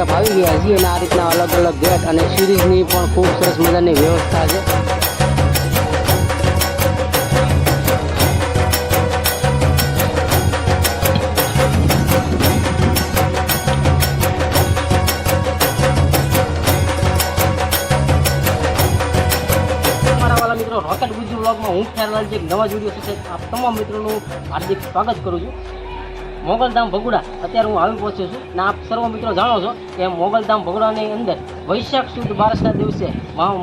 તરફ આવી ગયા છીએ અને આ રીતના અલગ અલગ ગેટ અને સિરીઝની પણ ખૂબ સરસ મજાની વ્યવસ્થા છે. મિત્રો રોકેટ ગુજુ બ્લોગમાં હું ખ્યાલ જે નવા જ છે આપ તમામ મિત્રોનું હાર્દિક સ્વાગત કરું છું. મોગલધામ ભગુડા. અત્યારે હું આવી પહોંચ્યો છું અને આપ સર્વ મિત્રો જાણો છો કે મોગલધામ ભગુડાની અંદર વૈશાખ સુદ બારસના દિવસે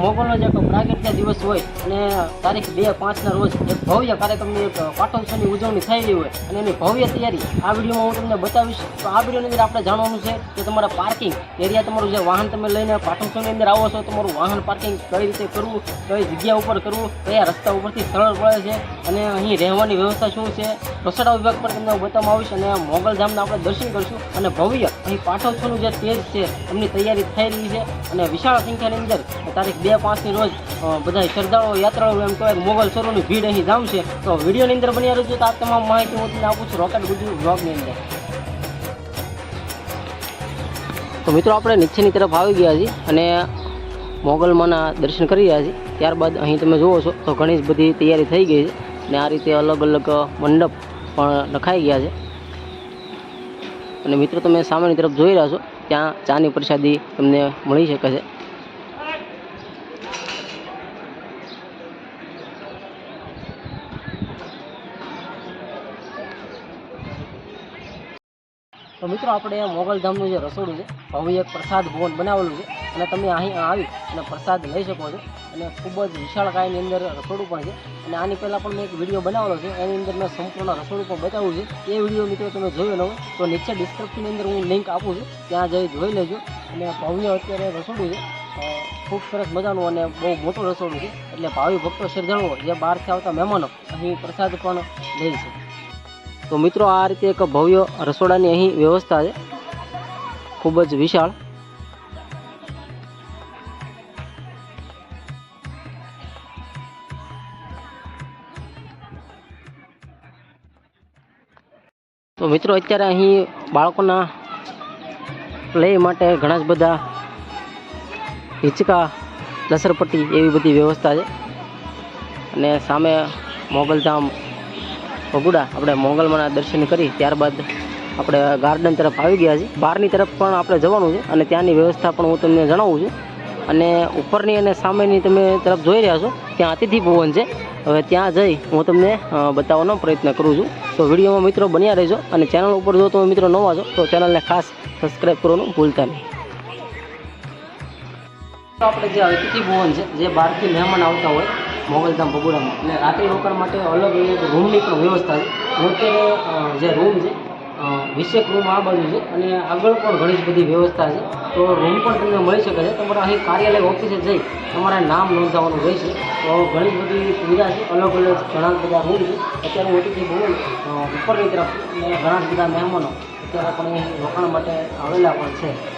મોગલનો જે પ્રાગટ્ય દિવસ હોય અને તારીખ બે પાંચના રોજ એક ભવ્ય કાર્યક્રમની એક પાટોત્સવની ઉજવણી થયેલી હોય અને એની ભવ્ય તૈયારી આ વિડીયોમાં હું તમને બતાવીશ. તો આ વિડીયોની અંદર આપણે જાણવાનું છે કે તમારા પાર્કિંગ એરિયા તમારું જે વાહન તમે લઈને પાટોત્સવની અંદર આવો છો, તમારું વાહન પાર્કિંગ કઈ રીતે કરવું, કઈ જગ્યા ઉપર કરવું, કયા રસ્તા ઉપરથી સરળ પડે છે અને અહીં રહેવાની વ્યવસ્થા શું છે રસોડા વિભાગ પર તમને બતાવવામાં આવીશ અને મોગલધામના આપણે દર્શન કરીશું અને ભવ્ય અહીં પાટોત્સવનું જે તેજ છે, એમની તૈયારી થઈ રહી છે. અને વિશાળ સંખ્યાની અંદર તારીખ બે પાંચની રોજ બધા શ્રદ્ધાળુઓ, યાત્રાળુઓ એમ કહેવાય મોગલ સરોની ભીડ અહીં જામશે તો વિડીયોની અંદર બની રહેજો. તો આ તમામ માહિતી હું તમને આપું છું રોકેટ ગુજરી બ્લોગની અંદર. તો મિત્રો, આપણે નીચેની તરફ આવી ગયા છીએ અને મોગલમાંના દર્શન કરી રહ્યા છીએ. ત્યારબાદ અહીં તમે જુઓ છો તો ઘણી જ બધી તૈયારી થઈ ગઈ છે અને આ રીતે અલગ અલગ મંડપ પણ નખાઈ ગયા છે. અને મિત્રો, તમે સામેની તરફ જોઈ રહ્યા છો ત્યાં ચાની પ્રસાદી તમને મળી શકે છે. તો મિત્રો, આપણે મોગલધામનું જે રસોડું છે, ભવ્ય એક પ્રસાદ ભવન બનાવેલું છે અને તમે અહીં આવી અને પ્રસાદ લઈ શકો છો. અને ખૂબ જ વિશાળ કાયની અંદર રસોડું પણ છે. અને આની પહેલાં પણ મેં એક વીડિયો બનાવેલો છે. એની અંદર મેં સંપૂર્ણ રસોડું પણ બતાવું છે. એ વીડિયો મિત્રો તમે જોયો ન હોય, તો નીચે ડિસ્ક્રિપ્શનની અંદર હું લિંક આપું છું. ત્યાં જઈ જોઈ લેજો. અને ભવ્ય અત્યારે રસોડું છે. ખૂબ સરસ મજાનું અને બહુ મોટું રસોડું છે. એટલે ભાવિ ભક્તો શ્રદ્ધાળુઓ જે બહારથી આવતા મહેમાનો, અહીં પ્રસાદ પણ લે છે તો મિત્રો, આ રીતે એક ભવ્ય રસોડાની અહીં વ્યવસ્થા છે. ખૂબ જ વિશાળ. તો મિત્રો, અત્યારે અહીં બાળકોના પ્લે માટે ઘણા જ બધા હિંચકા, લસરપટ્ટી એવી બધી વ્યવસ્થા છે. અને સામે મોગલધામ ભગુડા આપણે મોગલમાના દર્શન કરી ત્યારબાદ આપણે ગાર્ડન તરફ આવી ગયા છીએ. બહારની તરફ પણ આપણે જવાનું છે અને ત્યાંની વ્યવસ્થા પણ હું તમને જણાવું છું. અને ઉપરની અને સામેની તમે તરફ જોઈ રહ્યા છો, ત્યાં અતિથિ ભુવન છે. હવે ત્યાં જઈ હું તમને બતાવવાનો પ્રયત્ન કરું છું. તો વિડીયોમાં મિત્રો બન્યા રહેજો અને ચેનલ ઉપર જો તમે મિત્રો નવા છો, તો ચેનલને ખાસ સબસ્ક્રાઈબ કરવાનું ભૂલતા નહીં. આપણે જે અતિથિ ભવન છે, જે બહારથી મહેમાન આવતા હોય, મોગલધામ ભગુડામાં. એટલે રાત્રિ રોકાણ માટે અલગ અલગ રૂમની પણ વ્યવસ્થા છે. અત્યારે જે રૂમ છે વીસેક રૂમ આ બાજુ છે અને આગળ પણ ઘણી જ બધી વ્યવસ્થા છે. તો રૂમ પણ તમને મળી શકે છે. તમારે અહીં કાર્યાલય ઓફિસે જઈ તમારે નામ નોંધાવવાનું રહેશે. તો ઘણી બધી સુવિધા છે. અલગ અલગ ઘણા બધા રૂમ છે. અત્યારે અતિથિ ભવન ઉપરની તરફ ઘણા બધા મહેમાનો અત્યારે પણ અહીં રોકાણ માટે આવેલા પણ છે.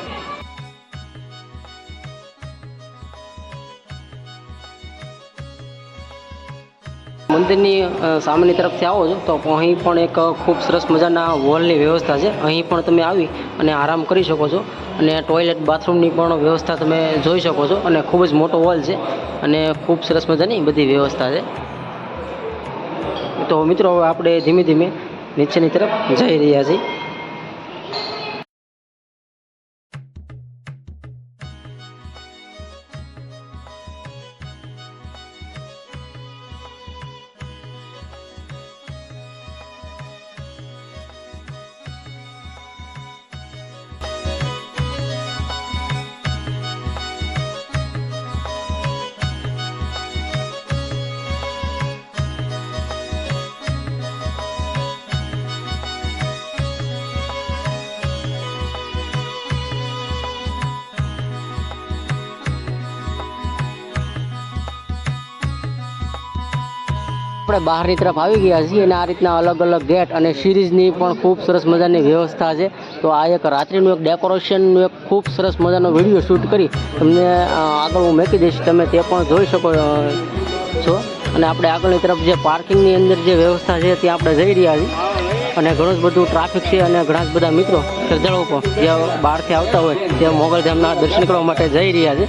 મંદિરની સામેની તરફથી આવો છો, તો અહીં પણ એક ખૂબ સરસ મજાના વોલની વ્યવસ્થા છે. અહીં પણ તમે આવી અને આરામ કરી શકો છો. અને ટોયલેટ, બાથરૂમની પણ વ્યવસ્થા તમે જોઈ શકો છો. અને ખૂબ જ મોટો વોલ છે અને ખૂબ સરસ મજાની બધી વ્યવસ્થા છે. તો મિત્રો હવે આપણે ધીમે ધીમે નીચેની તરફ જઈ રહ્યા છીએ. આપણે બહારની તરફ આવી ગયા છીએ અને આ રીતના અલગ અલગ ગેટ અને સિરીઝની પણ ખૂબ સરસ મજાની વ્યવસ્થા છે. તો આ એક રાત્રિનું એક ડેકોરેશનનું એક ખૂબ સરસ મજાનો વીડિયો શૂટ કરી તમને આગળ હું મૂકી દઈશ. તમે તે પણ જોઈ શકો છો. અને આપણે આગળની તરફ જે પાર્કિંગની અંદર જે વ્યવસ્થા છે ત્યાં આપણે જઈ રહ્યા છીએ. અને ઘણું જ બધું ટ્રાફિક છે અને ઘણા જ બધા મિત્રો શ્રદ્ધાળુઓ પણ જે બહારથી આવતા હોય તે મોગલધામના દર્શન કરવા માટે જઈ રહ્યા છે.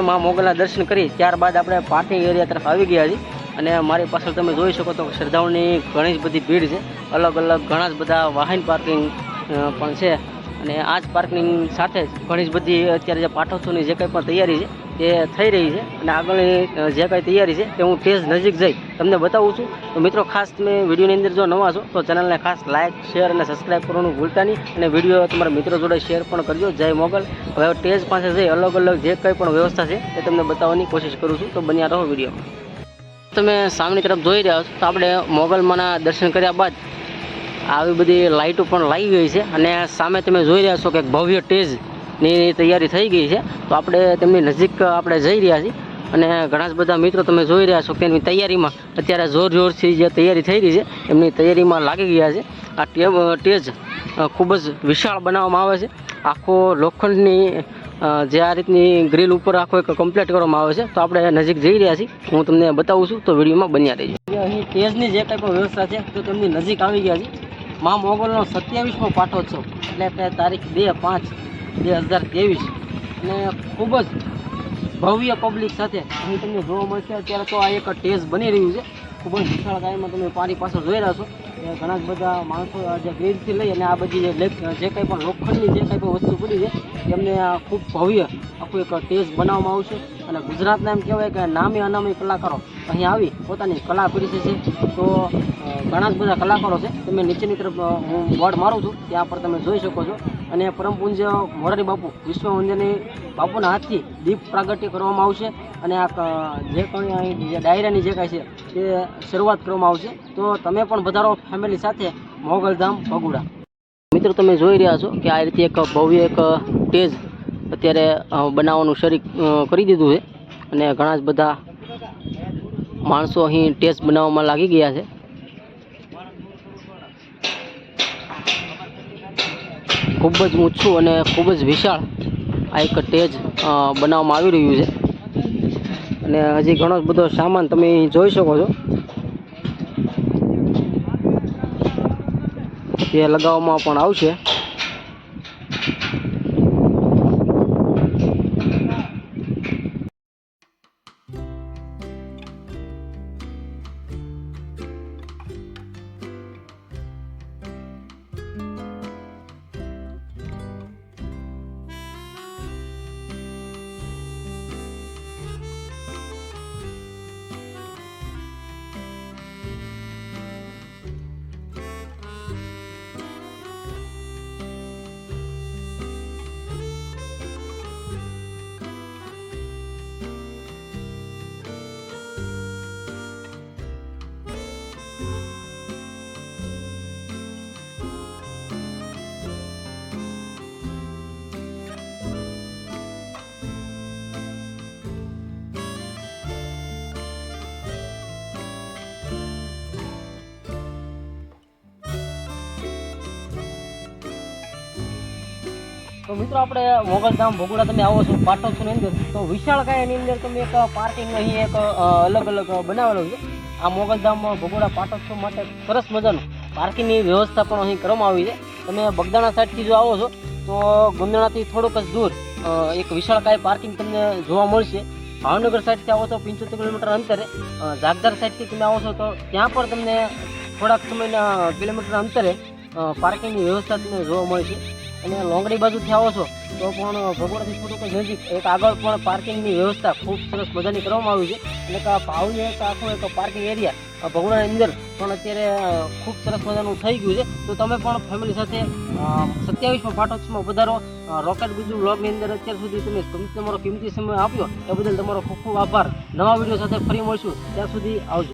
માં મોગલના દર્શન કરી, ત્યારબાદ આપણે પાર્કિંગ એરિયા તરફ આવી ગયા છીએ. અને મારી પાછળ તમે જોઈ શકો તો શ્રદ્ધાળુની ઘણી જ બધી ભીડ છે. અલગ અલગ ઘણા જ બધા વાહન પાર્કિંગ પણ છે. અને આ જ પાર્કિંગ સાથે ઘણી જ બધી અત્યારે જે પાઠોત્સવની જે કંઈ પણ તૈયારી છે તે થઈ રહી છે અને આગળની જે કાંઈ તૈયારી છે તે હું ટેસ્ટ નજીક જઈ તમને બતાવું છું. તો મિત્રો, ખાસ તમે વિડીયોની અંદર જો નવા છો, તો ચેનલને ખાસ લાઇક શેર અને સબસ્ક્રાઈબ કરવાનું ભૂલતા નહીં. અને વીડિયો તમારા મિત્રો જોડે શેર પણ કરજો. જય મોગલ. હવે ટેજ પાસે જઈ અલગ અલગ જે કંઈ પણ વ્યવસ્થા છે તે તમને બતાવવાની કોશિશ કરું છું. તો બન્યા રહો વિડીયોમાં. તમે સામેની તરફ જોઈ રહ્યા છો, તો આપણે મોગલમાંના દર્શન કર્યા બાદ આવી બધી લાઇટો પણ લાગી ગઈ છે. અને સામે તમે જોઈ રહ્યા છો કે ભવ્ય ટેજની તૈયારી થઈ ગઈ છે. તો આપણે તેમની નજીક આપણે જઈ રહ્યા છીએ. અને ઘણા જ બધા મિત્રો તમે જોઈ રહ્યા છો કે એની તૈયારીમાં અત્યારે જોર જોરથી જે તૈયારી થઈ રહી છે, એમની તૈયારીમાં લાગી ગયા છે. આ ટેબ ટેજ ખૂબ જ વિશાળ બનાવવામાં આવે છે. આખો લોખંડની જે આ રીતની ગ્રીલ ઉપર આખો એક કમ્પ્લીટ કરવામાં આવે છે. તો આપણે નજીક જઈ રહ્યા છીએ. હું તમને બતાવું છું તો વિડીયોમાં બન્યા રહીજો. અહીં ટેજની જે કંઈ પણ વ્યવસ્થા છે, તો તેમની નજીક આવી ગયા છે. મા મોગલનો સત્યાવીસમો પાટોત્સવ એટલે તારીખ બે પાંચ બે હજાર ત્રેવીસ. અને ખૂબ જ ભવ્ય પબ્લિક સાથે અહીં તમને જોવા મળશે. અત્યારે તો આ એક ટેસ્ટ બની રહ્યું છે. ખૂબ જ વિશાળ ગાયમાં તમે પાણી પાછળ જોઈ રહ્યા છો. એ ઘણા બધા માણસો જે ગ્રીડથી લઈ અને આ બધી જે કંઈ પણ લોખંડની જે કંઈ પણ વસ્તુ પડી છે, એમને આ ખૂબ ભવ્ય આખું એક ટેસ્ટ બનાવવામાં આવશે. અને ગુજરાતના એમ કહેવાય કે નામે અનામી કલાકારો અહીં આવી પોતાની કલા પીરસે છે. તો ઘણા જ બધા કલાકારો છે. તમે નીચેની તરફ હું બોર્ડ મારું છું. ત્યાં પર તમે જોઈ શકો છો. અને પરમ પૂજ્ય મોરારી બાપુ વિશ્વ મંદિરની બાપુના હાથથી દીપ પ્રાગટ્ય કરવામાં આવશે અને આ જે કંઈ જે ડાયરાની જે કાંઈ છે, તે શરૂઆત કરવામાં આવશે. તો તમે પણ વધારો ફેમિલી સાથે મોગલધામ ભગુડા મિત્રો, તમે જોઈ રહ્યા છો કે આ રીતે એક ભવ્ય એક સ્ટેજ અત્યારે બનાવવાનું શરૂ કરી દીધું છે. અને ઘણા જ બધા માણસો અહીં ટેસ્ટ બનાવવામાં લાગી ગયા છે. ખૂબ જ ઊંચું અને ખૂબ જ વિશાળ આ એક ટેજ બનાવવામાં આવી રહ્યું છે. અને હજી ઘણો બધો સામાન તમે જોઈ શકો છો. તે લગાવવામાં પણ આવશે. તો મિત્રો આપણે મોગલધામ ભોગોડા તમે આવો છો પાટોત્સવની અંદર, તો વિશાળકાય એની અંદર તમે એક પાર્કિંગ અહીં એક અલગ અલગ બનાવેલું છે. આ મોગલધામ ભોગોડા પાટોત્સવ માટે સરસ મજાનું પાર્કિંગની વ્યવસ્થા પણ અહીં કરવામાં આવી છે. તમે બગદાણા સાઈડથી જો આવો છો, તો ગુંદણાથી થોડુંક જ દૂર એક વિશાળકાય પાર્કિંગ તમને જોવા મળશે. ભાવનગર સાઈડથી આવો તો પંચોતેર કિલોમીટર અંતરે જાગદાર સાઈડથી તમે આવો છો તો ત્યાં પણ તમને થોડાક સમયના કિલોમીટર અંતરે પાર્કિંગની વ્યવસ્થા તમને જોવા મળશે. અને લોંગડી બાજુથી આવો છો, તો પણ ભગોડાથી થોડુંક નજીક એક આગળ પણ પાર્કિંગની વ્યવસ્થા ખૂબ સરસ મજાની કરવામાં આવી છે. એટલે કે આ ભાવની એક આખો એક પાર્કિંગ એરિયા ભગવાનની અંદર પણ અત્યારે ખૂબ સરસ મજાનું થઈ ગયું છે. તો તમે પણ ફેમિલી સાથે સત્યાવીસમાં પાટોત્સવમાં વધારો રોકેટ બીજું બ્લોગની અંદર અત્યાર સુધી તમે તમારો કિંમતી સમય આપ્યો, એ બદલ તમારો ખૂબ ખૂબ આભાર. નવા વીડિયો સાથે ફરી મળશું. ત્યાં સુધી આવજો.